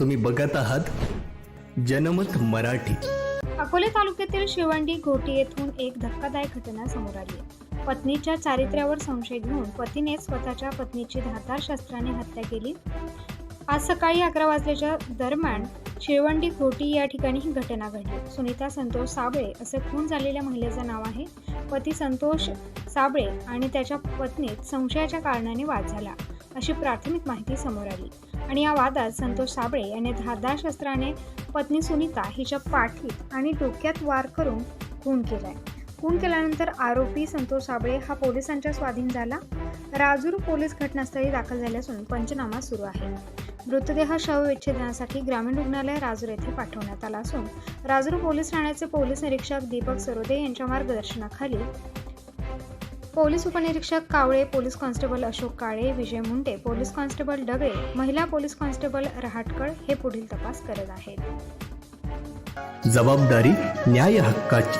तुम्ही बघत आहात जनमत मराठी. अकोले तालुक्यातील शिवंडी घोटी येथून एक धक्कादायक घटना समोर आली आहे. पत्नीच्या चारित्र्यावर संशय घेऊन पतीने स्वतःच्या पत्नीची धारदार शस्त्राने हत्या केली. आज सकाळी अकरा वाजल्याच्या दरम्यान शिळवंडी घोटी या ठिकाणी ही घटना घडली. सुनीता संतोष साबळे असे खून झालेल्या महिलेचं नाव आहे. पती संतोष साबळे आणि त्याच्या पत्नीत संशयाच्या कारणाने वाद झाला. अशी प्राथमिक माहिती समोर आली. आणि या वादात संतोष साबळे याने धारदार शस्त्राने पत्नी सुनीता हिच्या पाठीत आणि डोक्यात वार करून खून केलाय. खून केल्यानंतर आरोपी संतोष साबळे हा पोलिसांच्या स्वाधीन झाला. राजूर पोलीस घटनास्थळी दाखल झाले असून पंचनामा सुरू आहे. मृतदेह शवविच्छेदनासाठी ग्रामीण रुग्णालय राजूर येथे पाठवण्यात आला असून राजूर पोलीस ठाण्याचे पोलीस निरीक्षक दीपक सरोदे यांच्या मार्गदर्शनाखाली पोलीस उपनिरीक्षक Kawale police constable Ashok Kale Vijay Munde police constable Dagale महिला पोलीस कॉन्स्टेबल रहाटकळ हे पुढील तपास करत आहेत. जबाबदारी न्याय हक्काची.